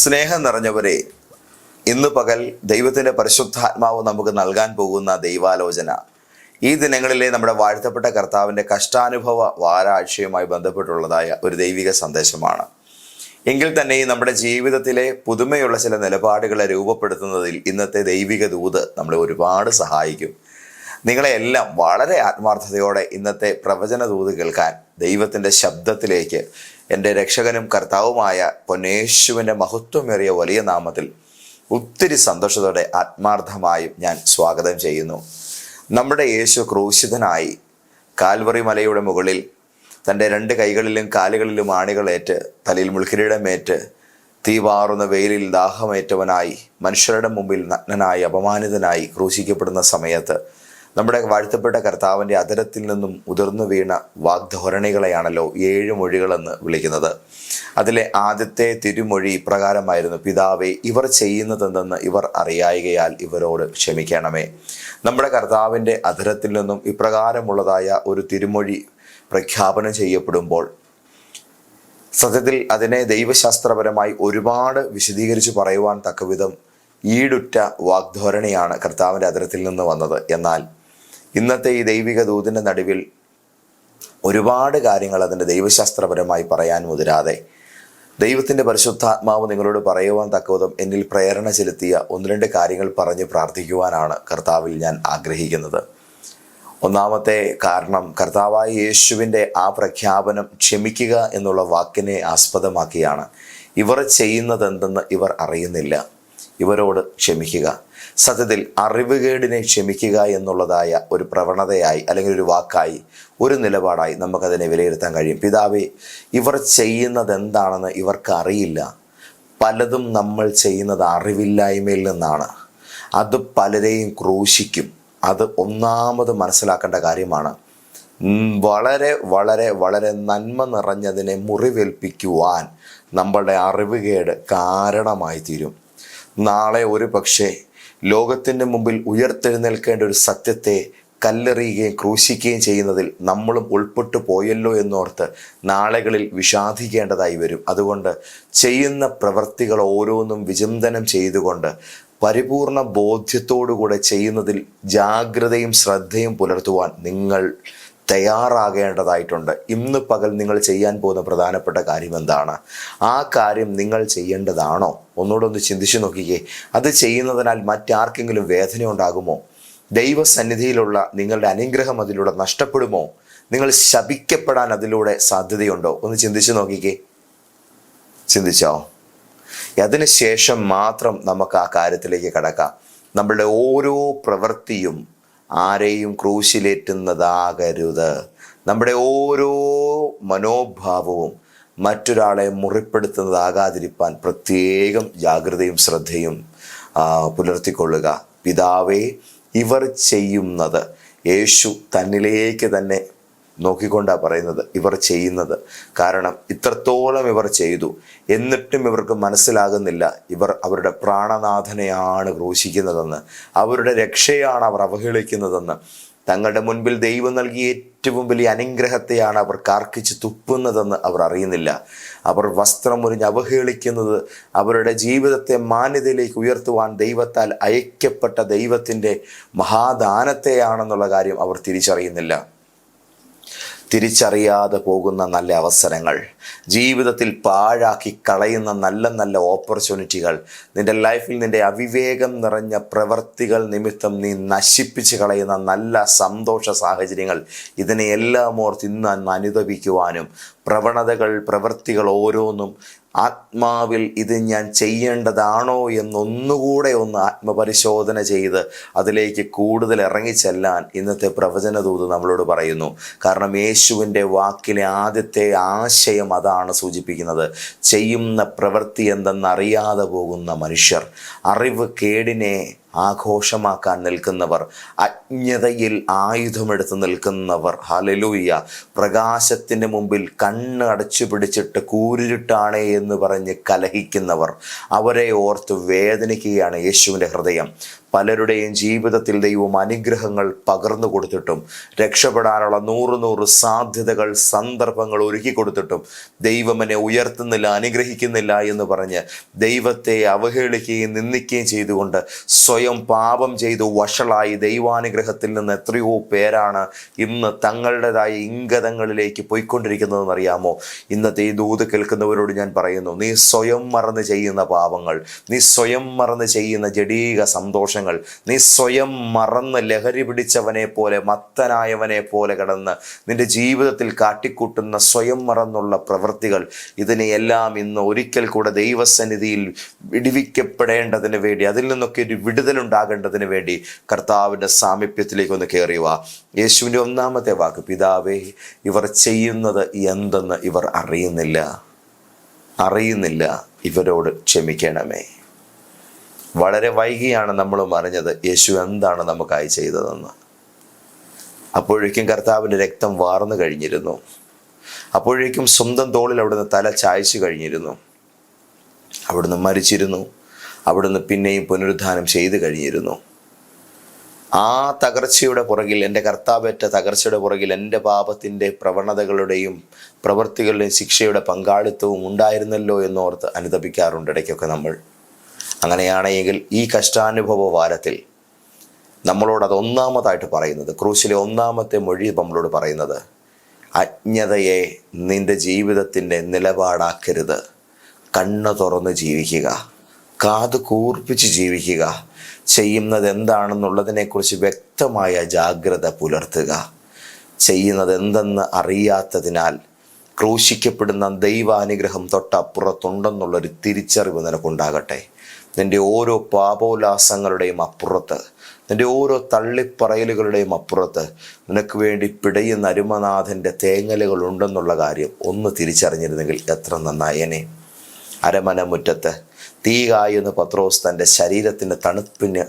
സ്നേഹം നിറഞ്ഞവരെ ഇന്ന് പകൽ ദൈവത്തിന്റെ പരിശുദ്ധാത്മാവ് നമുക്ക് നൽകാൻ പോകുന്ന ദൈവാലോചന. ഈ ദിനങ്ങളിലെ നമ്മുടെ വാഴ്ത്തപ്പെട്ട കർത്താവിന്റെ കഷ്ടാനുഭവ വാരാഴ്ചയുമായി ബന്ധപ്പെട്ടുള്ളതായ ഒരു ദൈവിക സന്ദേശമാണ്. എങ്കിൽ തന്നെ നമ്മുടെ ജീവിതത്തിലെ പുതുമയുള്ള ചില നിലപാടുകളെ രൂപപ്പെടുത്തുന്നതിൽ ഇന്നത്തെ ദൈവിക ദൂത് നമ്മളെ ഒരുപാട് സഹായിക്കും. നിങ്ങളെ എല്ലാം വളരെ ആത്മാർത്ഥതയോടെ ഇന്നത്തെ പ്രവചന ദൂത് കേൾക്കാൻ ദൈവത്തിന്റെ ശബ്ദത്തിലേക്ക് എന്റെ രക്ഷകനും കർത്താവുമായ പൊന്നേശുവിന്റെ മഹത്വമേറിയ വലിയ നാമത്തിൽ ഒത്തിരി സന്തോഷത്തോടെ ആത്മാർത്ഥമായും ഞാൻ സ്വാഗതം ചെയ്യുന്നു. നമ്മുടെ യേശു ക്രൂശിതനായി കാൽവറി മലയുടെ മുകളിൽ തന്റെ രണ്ട് കൈകളിലും കാലുകളിലും ആണികളേറ്റ് തലയിൽ മുൾക്കിരീടമേറ്റ് തീവാറുന്ന വെയിലിൽ ദാഹമേറ്റവനായി മനുഷ്യരുടെ മുമ്പിൽ നഗ്നനായി അപമാനിതനായി ക്രൂശിക്കപ്പെടുന്ന സമയത്ത് നമ്മുടെ വാഴ്ത്തപ്പെട്ട കർത്താവിന്റെ അതരത്തിൽ നിന്നും ഉതിർന്നു വീണ വാഗ്ധോരണികളെയാണല്ലോ ഏഴ് മൊഴികളെന്ന് വിളിക്കുന്നത്. അതിലെ ആദ്യത്തെ തിരുമൊഴി ഇപ്രകാരമായിരുന്നു പിതാവേ ഇവർ ചെയ്യുന്നതെന്തെന്ന് ഇവർ അറിയായികയാൽ ഇവരോട് ക്ഷമിക്കണമേ. നമ്മുടെ കർത്താവിന്റെ അധരത്തിൽ നിന്നും ഇപ്രകാരമുള്ളതായ ഒരു തിരുമൊഴി പ്രഖ്യാപനം ചെയ്യപ്പെടുമ്പോൾ സത്യത്തിൽ അതിനെ ദൈവശാസ്ത്രപരമായി ഒരുപാട് വിശദീകരിച്ച് പറയുവാൻ തക്കവിധം ഈടുറ്റ വാഗ്ധോരണിയാണ് കർത്താവിന്റെ അതിരത്തിൽ നിന്ന് വന്നത്. എന്നാൽ ഇന്നത്തെ ഈ ദൈവിക ദൂതിന്റെ നടുവിൽ ഒരുപാട് കാര്യങ്ങൾ അതിന്റെ ദൈവശാസ്ത്രപരമായി പറയാൻ മുതിരാതെ ദൈവത്തിന്റെ പരിശുദ്ധാത്മാവ് നിങ്ങളോട് പറയുവാൻ തക്കവിധം എന്നിൽ പ്രേരണ ചെലുത്തിയ ഒന്ന് രണ്ട് കാര്യങ്ങൾ പറഞ്ഞ് പ്രാർത്ഥിക്കുവാനാണ് കർത്താവിൽ ഞാൻ ആഗ്രഹിക്കുന്നത്. ഒന്നാമത്തെ കാരണം കർത്താവായ യേശുവിന്റെ ആ പ്രഖ്യാപനം ക്ഷമിക്കുക എന്നുള്ള വാക്കിനെ ആസ്പദമാക്കിയാണ്. ഇവർ ചെയ്യുന്നതെന്തെന്ന് ഇവർ അറിയുന്നില്ല. ഇവരോട് ക്ഷമിക്കുക. സത്യത്തിൽ അറിവുകേടിനെ ക്ഷമിക്കുക എന്നുള്ളതായ ഒരു പ്രവണതയായി അല്ലെങ്കിൽ ഒരു വാക്കായി ഒരു നിലപാടായി നമുക്കതിനെ വിലയിരുത്താൻ കഴിയും. പിതാവേ ഇവർ ചെയ്യുന്നത് എന്താണെന്ന് ഇവർക്ക് അറിയില്ല. പലതും നമ്മൾ ചെയ്യുന്നത് അറിവില്ലായ്മയിൽ നിന്നാണ്. അത് പലരെയും ക്രൂശിക്കും. അത് ഒന്നാമത് മനസ്സിലാക്കേണ്ട കാര്യമാണ്. വളരെ വളരെ വളരെ നന്മ നിറഞ്ഞതിനെ മുറിവേൽപ്പിക്കുവാൻ നമ്മളുടെ അറിവുകേട് കാരണമായി തീരും നാളെ ഒരു പക്ഷേ ലോകത്തിന്റെ മുമ്പിൽ ഉയർത്തെഴുന്നേൽക്കേണ്ട ഒരു സത്യത്തെ കല്ലെറിയുകയും ക്രൂശിക്കുകയും ചെയ്യുന്നതിൽ നമ്മളും ഉൾപ്പെട്ടു പോയല്ലോ എന്നോർത്ത് നാളുകളിൽ വിഷാദിക്കേണ്ടതായി വരും. അതുകൊണ്ട് ചെയ്യുന്ന പ്രവൃത്തികൾ ഓരോന്നും വിചിന്തനം ചെയ്തുകൊണ്ട് പരിപൂർണ ബോധ്യത്തോടുകൂടെ ചെയ്യുന്നതിൽ ജാഗ്രതയും ശ്രദ്ധയും പുലർത്തുവാൻ നിങ്ങൾ തയ്യാറാകേണ്ടതായിട്ടുണ്ട്. ഇന്ന് പകൽ നിങ്ങൾ ചെയ്യാൻ പോകുന്ന പ്രധാനപ്പെട്ട കാര്യം എന്താണ്? ആ കാര്യം നിങ്ങൾ ചെയ്യേണ്ടതാണോ? ഒന്നുകൂടെ ഒന്ന് ചിന്തിച്ചു നോക്കിക്കേ. അത് ചെയ്യുന്നതിനാൽ മറ്റാർക്കെങ്കിലും വേദന ഉണ്ടാകുമോ? ദൈവസന്നിധിയിലുള്ള നിങ്ങളുടെ അനുഗ്രഹം അതിലൂടെ നഷ്ടപ്പെടുമോ? നിങ്ങൾ ശപിക്കപ്പെടാൻ അതിലൂടെ സാധ്യതയുണ്ടോ? ഒന്ന് ചിന്തിച്ചു നോക്കിക്കേ. ചിന്തിച്ചോ? അതിനുശേഷം മാത്രം നമുക്ക് ആ കാര്യത്തിലേക്ക് കടക്കാം. നമ്മളുടെ ഓരോ പ്രവൃത്തിയും ആരെയും ക്രൂശിലേറ്റുന്നതാകരുത്. നമ്മുടെ ഓരോ മനോഭാവവും മറ്റൊരാളെ മുറിപ്പെടുത്തുന്നതാകാതിരിക്കാൻ പ്രത്യേകം ജാഗ്രതയും ശ്രദ്ധയും പുലർത്തിക്കൊള്ളുക. പിതാവേ ഇവർ ചെയ്യുന്നത് യേശു തന്നിലേക്ക് തന്നെ നോക്കിക്കൊണ്ടാണ് പറയുന്നത്. ഇവർ ചെയ്യുന്നത്. കാരണം ഇത്രത്തോളം ഇവർ ചെയ്തു. എന്നിട്ടും ഇവർക്ക് മനസ്സിലാകുന്നില്ല. ഇവർ അവരുടെ പ്രാണനാഥനെയാണ് ക്രൂശിക്കുന്നതെന്ന്. അവരുടെ രക്ഷയാണ് അവർ അവഹേളിക്കുന്നതെന്ന്. തങ്ങളുടെ മുൻപിൽ ദൈവം നൽകിയ ഏറ്റവും വലിയ അനുഗ്രഹത്തെയാണ് അവർ കാർക്കിച്ച് തുപ്പുന്നതെന്ന് അവർ അറിയുന്നില്ല. അവർ വസ്ത്രം മുറിഞ്ഞ് അവഹേളിക്കുന്നത് അവരുടെ ജീവിതത്തെ മാന്യതയിലേക്ക് ഉയർത്തുവാൻ ദൈവത്താൽ അയക്കപ്പെട്ട ദൈവത്തിന്റെ മഹാദാനത്തെയാണെന്നുള്ള കാര്യം അവർ തിരിച്ചറിയുന്നില്ല. തിരിച്ചറിയാതെ പോകുന്ന നല്ല അവസരങ്ങൾ. ജീവിതത്തിൽ പാഴാക്കി കളയുന്ന നല്ല നല്ല ഓപ്പർച്യൂണിറ്റികൾ നിന്റെ ലൈഫിൽ നിന്റെ അവിവേകം നിറഞ്ഞ പ്രവർത്തികൾ നിമിത്തം നീ നശിപ്പിച്ച് കളയുന്ന നല്ല സന്തോഷ സാഹചര്യങ്ങൾ ഇതിനെയെല്ലാം ഓർത്ത് ഇന്ന് അനുദപിക്കുവാനും പ്രവണതകൾ പ്രവൃത്തികൾ ഓരോന്നും ആത്മാവിൽ ഇത് ഞാൻ ചെയ്യേണ്ടതാണോ എന്നൊന്നുകൂടെ ഒന്ന് ആത്മപരിശോധന ചെയ്ത് അതിലേക്ക് കൂടുതൽ ഇറങ്ങിച്ചെല്ലാൻ ഇന്നത്തെ പ്രവചനദൂത് നമ്മളോട് പറയുന്നു. കാരണം യേശുവിന്റെ വാക്കിലെ ആദ്യത്തെ ആശയം അതാണ് സൂചിപ്പിക്കുന്നത്. ചെയ്യുന്ന പ്രവൃത്തി എന്തെന്നറിയാതെ പോകുന്ന മനുഷ്യർ അറിവ് കേടിനെ ആഘോഷമാക്കാൻ നിൽക്കുന്നവർ അജ്ഞതയിൽ ആയുധമെടുത്ത് നിൽക്കുന്നവർ. ഹലലൂയ പ്രകാശത്തിന്റെ മുമ്പിൽ കണ്ണ് അടച്ചു പിടിച്ചിട്ട് കൂരിരുട്ടാണേ എന്ന് പറഞ്ഞ് കലഹിക്കുന്നവർ. അവരെ ഓർത്ത് വേദനിക്കുകയാണ് യേശുവിന്റെ ഹൃദയം. പലരുടെയും ജീവിതത്തിൽ ദൈവം അനുഗ്രഹങ്ങൾ പകർന്നു കൊടുത്തിട്ടും രക്ഷപ്പെടാനുള്ള നൂറ് നൂറ് സാധ്യതകൾ സന്ദർഭങ്ങൾ ഒരുക്കി കൊടുത്തിട്ടും ദൈവമനെ ഉയർത്തുന്നില്ല അനുഗ്രഹിക്കുന്നില്ല എന്ന് പറഞ്ഞ് ദൈവത്തെ അവഹേളിക്കുകയും നിന്ദിക്കുകയും ചെയ്തുകൊണ്ട് സ്വയം പാപം ചെയ്തു വഷളായി ദൈവാനുഗ്രഹത്തിൽ നിന്ന് എത്രയോ പേരാണ് ഇന്ന് തങ്ങളുടേതായ ഇംഗതങ്ങളിലേക്ക് പോയിക്കൊണ്ടിരിക്കുന്നതെന്ന് അറിയാമോ? ഇന്നത്തെ ഈ ദൂത് കേൾക്കുന്നവരോട് ഞാൻ പറയുന്നു നീ സ്വയം മറന്ന് ചെയ്യുന്ന പാപങ്ങൾ നീ സ്വയം മറന്ന് ചെയ്യുന്ന ജഡീക സന്തോഷങ്ങൾ നീ സ്വയം മറന്ന് ലഹരി പിടിച്ചവനെ പോലെ മത്തനായവനെ പോലെ കിടന്ന് നിന്റെ ജീവിതത്തിൽ കാട്ടിക്കൂട്ടുന്ന സ്വയം മറന്നുള്ള പ്രവൃത്തികൾ ഇതിനെയെല്ലാം ഇന്ന് ഒരിക്കൽ കൂടെ ദൈവസന്നിധിയിൽ വിടിവിക്കപ്പെടേണ്ടതിന് വേണ്ടി അതിൽ നിന്നൊക്കെ ഒരു വിടുതലുണ്ടാകേണ്ടതിന് വേണ്ടി കർത്താവിന്റെ സാമീപ്യത്തിലേക്ക് ഒന്ന് കയറിയുക യേശുവിന്റെ ഒന്നാമത്തെ വാക്ക് പിതാവേ ഇവർ ചെയ്യുന്നത് എന്തെന്ന് ഇവർ അറിയുന്നില്ല. അറിയുന്നില്ല. ഇവരോട് ക്ഷമിക്കണമേ. വളരെ വൈകിയാണ് നമ്മൾ അറിഞ്ഞത് യേശു എന്താണ് നമുക്കായി ചെയ്തതെന്ന്. അപ്പോഴേക്കും കർത്താവിന്റെ രക്തം വാർന്നു കഴിഞ്ഞിരുന്നു. അപ്പോഴേക്കും സ്വന്തം തോളിൽ അവിടുന്ന് തല ചായച്ചു കഴിഞ്ഞിരുന്നു. അവിടുന്ന് മരിച്ചിരുന്നു. അവിടുന്ന് പിന്നെയും പുനരുദ്ധാനം ചെയ്തു കഴിഞ്ഞിരുന്നു. ആ തകർച്ചയുടെ പുറകിൽ എന്റെ കർത്താവേറ്റ തകർച്ചയുടെ പുറകിൽ എന്റെ പാപത്തിന്റെ പ്രവണതകളുടെയും പ്രവൃത്തികളുടെയും ശിക്ഷയുടെ പങ്കാളിത്തവും ഉണ്ടായിരുന്നല്ലോ എന്നോർത്ത് അനുതപിക്കാറുണ്ട് ഇടയ്ക്കൊക്കെ നമ്മൾ. അങ്ങനെയാണെങ്കിൽ ഈ കഷ്ടാനുഭവ വാരത്തിൽ നമ്മളോട് അത് ഒന്നാമതായിട്ട് പറയുന്നത് ക്രൂശിലെ ഒന്നാമത്തെ മൊഴി നമ്മളോട് പറയുന്നത് അജ്ഞതയെ നിന്റെ ജീവിതത്തിന്റെ നിലപാടാക്കരുത് കണ്ണു തുറന്ന് ജീവിക്കുക. കാത് കൂർപ്പിച്ച് ജീവിക്കുക. ചെയ്യുന്നത് എന്താണെന്നുള്ളതിനെക്കുറിച്ച് വ്യക്തമായ ജാഗ്രത പുലർത്തുക. ചെയ്യുന്നത് എന്തെന്ന് അറിയാത്തതിനാൽ ക്രൂശിക്കപ്പെടുന്ന ദൈവാനുഗ്രഹം തൊട്ടപ്പുറത്തുണ്ടെന്നുള്ളൊരു തിരിച്ചറിവ് നിനക്കുണ്ടാകട്ടെ. നിന്റെ ഓരോ പാപോല്ലാസങ്ങളുടെയും അപ്പുറത്ത് നിന്റെ ഓരോ തള്ളിപ്പറയലുകളുടെയും അപ്പുറത്ത് നിനക്ക് വേണ്ടി പിടയുന്ന അരുമനാഥന്റെ തേങ്ങലുകൾ ഉണ്ടെന്നുള്ള കാര്യം ഒന്ന് തിരിച്ചറിഞ്ഞിരുന്നെങ്കിൽ എത്ര നന്നായനെ. അരമന മുറ്റത്ത് തീ കായുന്ന പത്രോസ് തന്റെ ശരീരത്തിന്റെ തണുപ്പിന്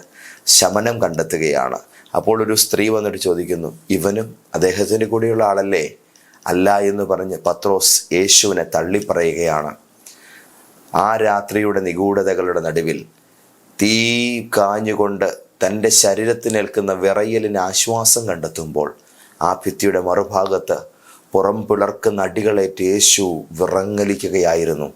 ശമനം കണ്ടെത്തുകയാണ്. അപ്പോൾ ഒരു സ്ത്രീ വന്നിട്ട് ചോദിക്കുന്നു ഇവനും അദ്ദേഹത്തിന് കൂടിയുള്ള ആളല്ലേ? അല്ല എന്ന് പറഞ്ഞ് പത്രോസ് യേശുവിനെ തള്ളിപ്പറയുകയാണ്. ആ രാത്രിയുടെ നിഗൂഢതകളുടെ നടുവിൽ തീ കാഞ്ഞുകൊണ്ട് തന്റെ ശരീരത്തിനേൽക്കുന്ന വിറയലിന് ആശ്വാസം കണ്ടെത്തുമ്പോൾ ആ ഭിത്തിയുടെ മറുഭാഗത്ത് പുറം പിളർക്കുന്ന അടികളേറ്റ് യേശു വിറങ്ങലിക്കുകയായിരുന്നു.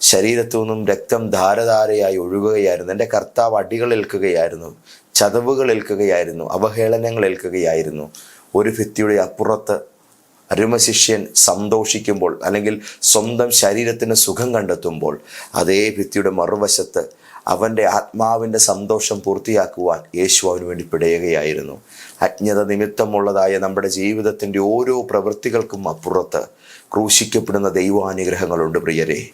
ശരീരത്തു നിന്നും രക്തം ധാരധാരയായി ഒഴുകുകയായിരുന്നു. എന്റെ കർത്താവ് അടികൾ ഏൽക്കുകയായിരുന്നു ചതവുകൾ ഏൽക്കുകയായിരുന്നു അവഹേളനങ്ങൾ ഏൽക്കുകയായിരുന്നു. ഒരു ഭിത്തിയുടെ അപ്പുറത്ത് അരുമശിഷ്യൻ സന്തോഷിക്കുമ്പോൾ അല്ലെങ്കിൽ സ്വന്തം ശരീരത്തിന് സുഖം കണ്ടെത്തുമ്പോൾ അതേ ഭിത്തിയുടെ മറുവശത്ത് അവന്റെ ആത്മാവിന്റെ സന്തോഷം പൂർത്തിയാക്കുവാൻ യേശു അവന് വേണ്ടി പിടയുകയായിരുന്നു. അജ്ഞത നിമിത്തമുള്ളതായ നമ്മുടെ ജീവിതത്തിന്റെ ഓരോ പ്രവൃത്തികൾക്കും അപ്പുറത്ത് ക്രൂശിക്കപ്പെടുന്ന ദൈവാനുഗ്രഹങ്ങളുണ്ട് പ്രിയരെ.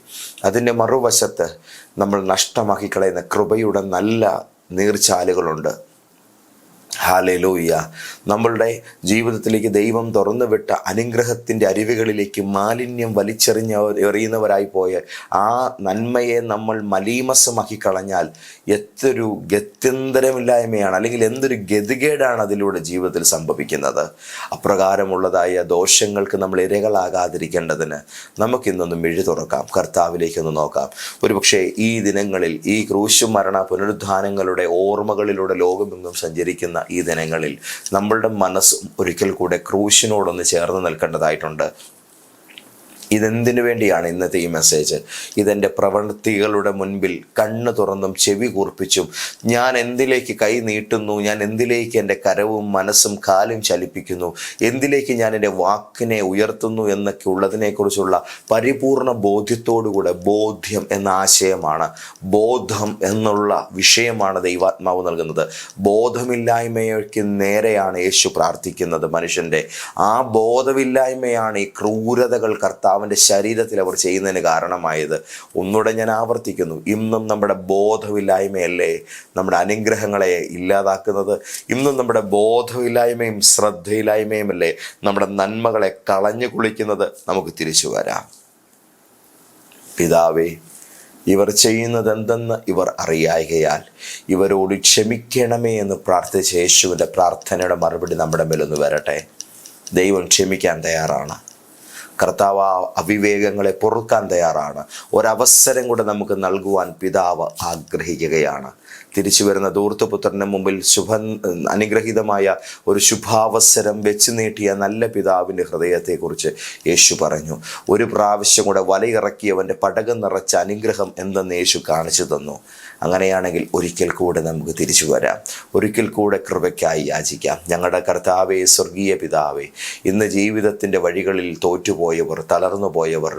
അതിന്റെ മറുവശത്ത് നമ്മൾ നഷ്ടമാക്കി കളയുന്ന കൃപയുടെ നല്ല നീർച്ചാലുകളുണ്ട്. ഹാലലൂയ്യ നമ്മളുടെ ജീവിതത്തിലേക്ക് ദൈവം തുറന്നു വിട്ട അനുഗ്രഹത്തിന്റെ അരുവികളിലേക്ക് മാലിന്യം വലിച്ചെറിഞ്ഞ എറിയുന്നവരായി പോയ ആ നന്മയെ നമ്മൾ മലീമസമാക്കി കളഞ്ഞാൽ എത്തൊരു ഗത്യന്തരമില്ലായ്മയാണ് അല്ലെങ്കിൽ എന്തൊരു ഗതികേടാണ് അതിലൂടെ ജീവിതത്തിൽ സംഭവിക്കുന്നത്. അപ്രകാരമുള്ളതായ ദോഷങ്ങൾക്ക് നമ്മൾ ഇരകളാകാതിരിക്കേണ്ടതിന് നമുക്കിന്നൊന്ന് മിഴി തുറക്കാം. കർത്താവിലേക്കൊന്ന് നോക്കാം. ഒരുപക്ഷെ ഈ ദിനങ്ങളിൽ ഈ ക്രൂശു മരണ പുനരുദ്ധാനങ്ങളുടെ ഓർമ്മകളിലൂടെ ലോകമെങ്ങും സഞ്ചരിക്കുന്ന ഈ ദിനങ്ങളിൽ. നമ്മളുടെ മനസ്സും ഒരിക്കൽ കൂടെ ക്രൂശിനോടൊന്ന് ചേർന്ന് നിൽക്കേണ്ടതായിട്ടുണ്ട്. ഇതെന്തിനു വേണ്ടിയാണ് ഇന്നത്തെ ഈ മെസ്സേജ് ഇതെന്റെ പ്രവൃത്തികളുടെ മുൻപിൽ കണ്ണ് തുറന്നും ചെവി കൂർപ്പിച്ചും ഞാൻ എന്തിലേക്ക് കൈ നീട്ടുന്നു ഞാൻ എന്തിലേക്ക് എന്റെ കരവും മനസ്സും കാലും ചലിപ്പിക്കുന്നു എന്തിലേക്ക് ഞാൻ എന്റെ വാക്കിനെ ഉയർത്തുന്നു എന്നൊക്കെ ഉള്ളതിനെക്കുറിച്ചുള്ള പരിപൂർണ ബോധ്യത്തോടുകൂടെ ബോധ്യം എന്ന ആശയമാണ്. ബോധം എന്നുള്ള വിഷയമാണ് ദൈവാത്മാവ് നൽകുന്നത്. ബോധമില്ലായ്മയ്ക്ക് നേരെയാണ് യേശു പ്രാർത്ഥിക്കുന്നത് മനുഷ്യന്റെ ആ ബോധമില്ലായ്മയാണ് ഈ ക്രൂരതകൾ കർത്താവിന്റെ ശരീരത്തിൽ അവർ ചെയ്യുന്നതിന് കാരണമായത്. ഒന്നുകൂടെ ഞാൻ ആവർത്തിക്കുന്നു. ഇന്നും നമ്മുടെ ബോധമില്ലായ്മയല്ലേ നമ്മുടെ അനുഗ്രഹങ്ങളെ ഇല്ലാതാക്കുന്നത്? ഇന്നും നമ്മുടെ ബോധമില്ലായ്മയും ശ്രദ്ധയില്ലായ്മയും അല്ലേ നമ്മുടെ നന്മകളെ കളഞ്ഞു കുളിക്കുന്നത്? നമുക്ക് തിരിച്ചു വരാം. പിതാവേ ഇവർ ചെയ്യുന്നത് എന്തെന്ന് ഇവർ അറിയായികയാൽ ഇവരോട് ക്ഷമിക്കണമേ എന്ന് പ്രാർത്ഥിച്ച യേശുവിന്റെ പ്രാർത്ഥനയുടെ മറുപടി നമ്മുടെ മേലൊന്ന് വരട്ടെ. ദൈവം ക്ഷമിക്കാൻ തയ്യാറാണ്. കർത്താവ് ആ അവിവേകങ്ങളെ പൊറുക്കാൻ തയ്യാറാണ്. ഒരവസരം കൂടെ നമുക്ക് നൽകുവാൻ പിതാവ് ആഗ്രഹിക്കുകയാണ്. തിരിച്ചു വരുന്ന ദൂർത്തുപുത്രന് മുമ്പിൽ ശുഭ അനുഗ്രഹീതമായ ഒരു ശുഭാവസരം വെച്ച് നീട്ടിയ നല്ല പിതാവിന്റെ ഹൃദയത്തെക്കുറിച്ച് യേശു പറഞ്ഞു. ഒരു പ്രാവശ്യം കൂടെ വലയിറക്കിയവന്റെ പടകം നിറച്ച അനുഗ്രഹം എന്തെന്ന് യേശു കാണിച്ചു തന്നു. അങ്ങനെയാണെങ്കിൽ ഒരിക്കൽ കൂടെ നമുക്ക് തിരിച്ചു വരാം. ഒരിക്കൽ കൂടെ കൃപയ്ക്കായി യാചിക്കാം. ഞങ്ങളുടെ കർത്താവേ സ്വർഗീയ പിതാവേ ഇന്ന് ജീവിതത്തിന്റെ വഴികളിൽ തോറ്റുപോയവർ തളർന്നു പോയവർ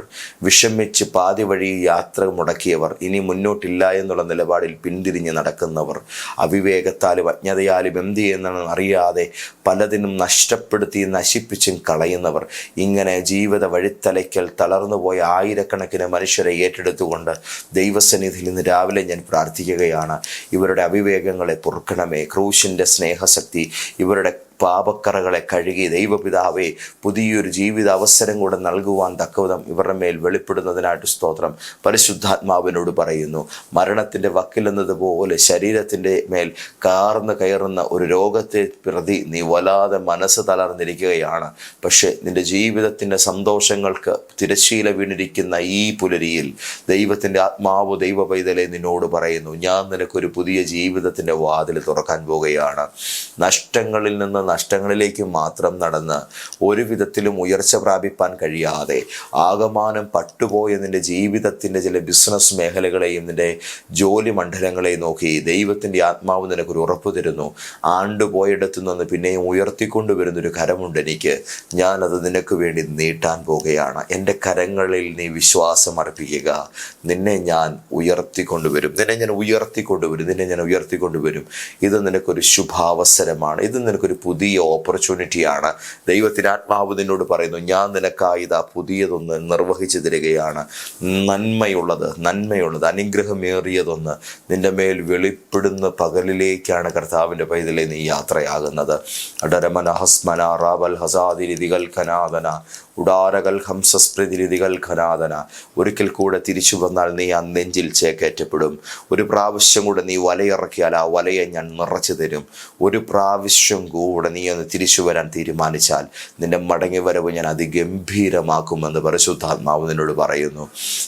വിഷമിച്ച് പാതി വഴി യാത്ര മുടക്കിയവർ ഇനി മുന്നോട്ടില്ല എന്നുള്ള നിലപാടിൽ പിന്തിരിഞ്ഞ് നടക്കുന്നവർ അവിവേകത്താലും അജ്ഞതയാലും എന്ത് ചെയ്യുന്നതെന്ന് അറിയാതെ പലതിനും നഷ്ടപ്പെടുത്തി നശിപ്പിച്ചും കളയുന്നവർ. ഇങ്ങനെ ജീവിത വഴിത്തലയ്ക്കൽ തളർന്നുപോയ ആയിരക്കണക്കിന് മനുഷ്യരെ ഏറ്റെടുത്തുകൊണ്ട് ദൈവസന്നിധിയിൽ ഇന്ന് രാവിലെ ഞാൻ പ്രാർത്ഥിക്കുകയാണ്. ഇവരുടെ അവിവേകങ്ങളെ പൊറുക്കണമേ. ക്രൂശിന്റെ സ്നേഹശക്തി ഇവരുടെ പാപക്കറകളെ കഴുകി ദൈവപിതാവെ പുതിയൊരു ജീവിത അവസരം കൂടെ നൽകുവാൻ തക്കവിധം ഇവരുടെ മേൽ വെളിപ്പെടുന്നതിനായിട്ട് സ്തോത്രം. പരിശുദ്ധാത്മാവിനോട് പറയുന്നു മരണത്തിന്റെ വക്കിലെന്നതുപോലെ ശരീരത്തിന്റെ മേൽ കാർന്ന് കയറുന്ന ഒരു രോഗത്തെ പ്രതി നീ വല്ലാതെ മനസ്സ് തളർന്നിരിക്കുകയാണ്. പക്ഷേ നിന്റെ ജീവിതത്തിന്റെ സന്തോഷങ്ങൾക്ക് തിരശ്ശീല വീണിരിക്കുന്ന ഈ പുലരിയിൽ ദൈവത്തിന്റെ ആത്മാവ് ദൈവ പൈതലെ നിന്നോട് പറയുന്നു ഞാൻ നിനക്കൊരു പുതിയ ജീവിതത്തിന്റെ വാതിൽ തുറക്കാൻ പോവുകയാണ്. നഷ്ടങ്ങളിൽ നിന്ന് നഷ്ടങ്ങളിലേക്ക് മാത്രം നടന്ന് ഒരു വിധത്തിലും ഉയർച്ച പ്രാപിപ്പാൻ കഴിയാതെ ആകമാനം പട്ടുപോയ നിന്റെ ജീവിതത്തിന്റെ ചില ബിസിനസ് മേഖലകളെയും നിന്റെ ജോലി മണ്ഡലങ്ങളെയും നോക്കി ദൈവത്തിന്റെ ആത്മാവ് നിനക്കൊരു ഉറപ്പ് തരുന്നു. ആണ്ടുപോയിടത്തു നിന്ന് പിന്നെയും ഉയർത്തിക്കൊണ്ടുവരുന്നൊരു കരമുണ്ട് എനിക്ക്. ഞാനത് നിനക്ക് വേണ്ടി നീട്ടാൻ പോകുകയാണ്. എന്റെ കരങ്ങളിൽ നീ വിശ്വാസം അർപ്പിക്കുക. നിന്നെ ഞാൻ ഉയർത്തിക്കൊണ്ടുവരും നിന്നെ ഞാൻ ഉയർത്തിക്കൊണ്ടുവരും നിന്നെ ഞാൻ ഉയർത്തിക്കൊണ്ടുവരും ഇത് നിനക്കൊരു ശുഭാവസരമാണ്. ഇത് നിനക്കൊരു പുതിയ ഓപ്പർച്യൂണിറ്റിയാണ്. ദൈവത്തിന്റെ ആത്മാവ് നിന്നോട് പറയുന്നു ഞാൻ നിനക്കായി ഇതാ പുതിയതൊന്ന് നിർവഹിച്ചു തരികയാണ്. നന്മയുള്ളത് നന്മയുള്ളത് അനുഗ്രഹമേറിയതൊന്ന് നിന്റെ മേൽ വെളിപ്പെടുന്ന പകലിലേക്കാണ് കർത്താവിന്റെ പൈതലെ നീ യാത്രയാകുന്നത്. അടരമന ഹസ്മന ഹസാദി കനാദന ഖനാദന ഉടാരകൾ ഹംസസ്പ്രതിനിധികൾ ഖനാതന ഒരിക്കൽ കൂടെ തിരിച്ചു വന്നാൽ നീ ആ നെഞ്ചിൽ ചേക്കേറ്റപ്പെടും. ഒരു പ്രാവശ്യം കൂടെ നീ വലയിറക്കിയാൽ ആ വലയെ ഞാൻ നിറച്ചു തരും. ഒരു പ്രാവശ്യം കൂടെ നീ ഒന്ന് തിരിച്ചു വരാൻ തീരുമാനിച്ചാൽ നിന്റെ മടങ്ങി വരവ് ഞാൻ അതിഗംഭീരമാക്കുമെന്ന് പരിശുദ്ധാത്മാവ് നിന്നോട് പറയുന്നു.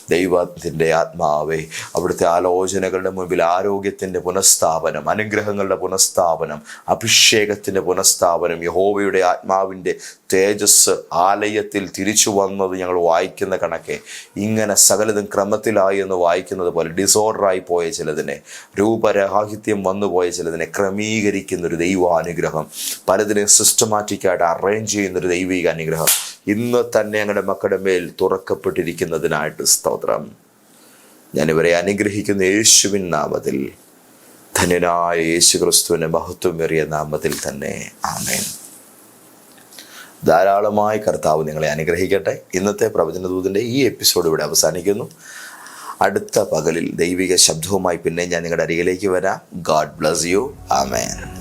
ദൈവത്തിന്റെ ആത്മാവേ അവിടുത്തെ ആലോചനകളുടെ മുമ്പിൽ ആരോഗ്യത്തിന്റെ പുനഃസ്ഥാപനം അനുഗ്രഹങ്ങളുടെ പുനഃസ്ഥാപനം അഭിഷേകത്തിന്റെ പുനഃസ്ഥാപനം യഹോവയുടെ ആത്മാവിന്റെ തേജസ് ആലയത്തിൽ തിരിച്ചു വന്നത് ഞങ്ങൾ വായിക്കുന്ന കണക്കെ ഇങ്ങനെ സകലതും ക്രമത്തിലായി എന്ന് വായിക്കുന്നത് പോലെ ഡിസോർഡറായി പോയ ചിലതിനെ രൂപരാഹിത്യം വന്നുപോയ ചിലതിനെ ക്രമീകരിക്കുന്ന ഒരു ദൈവാനുഗ്രഹം പലതിനെ സിസ്റ്റമാറ്റിക്കായിട്ട് അറേഞ്ച് ചെയ്യുന്ന ഒരു ദൈവിക അനുഗ്രഹം ഇന്ന് തന്നെ ഞങ്ങളുടെ മക്കളുടെ മേൽ തുറക്കപ്പെട്ടിരിക്കുന്നതിനായിട്ട് സ്തോത്രം. ഞാനിവരെ അനുഗ്രഹിക്കുന്ന യേശുവിൻ നാമത്തിൽ ധന്യനായ യേശു ക്രിസ്തുവിന്റെ മഹത്വമേറിയ നാമത്തിൽ തന്നെ. ആമേൻ. ധാരാളമായി കർത്താവ് നിങ്ങളെ അനുഗ്രഹിക്കട്ടെ. ഇന്നത്തെ പ്രവചനദൂതിന്റെ ഈ എപ്പിസോഡ് ഇവിടെ അവസാനിക്കുന്നു. അടുത്ത പകലിൽ ദൈവിക ശബ്ദവുമായി പിന്നെ ഞാൻ നിങ്ങളുടെ അരികിലേക്ക് വരാം. God bless you amen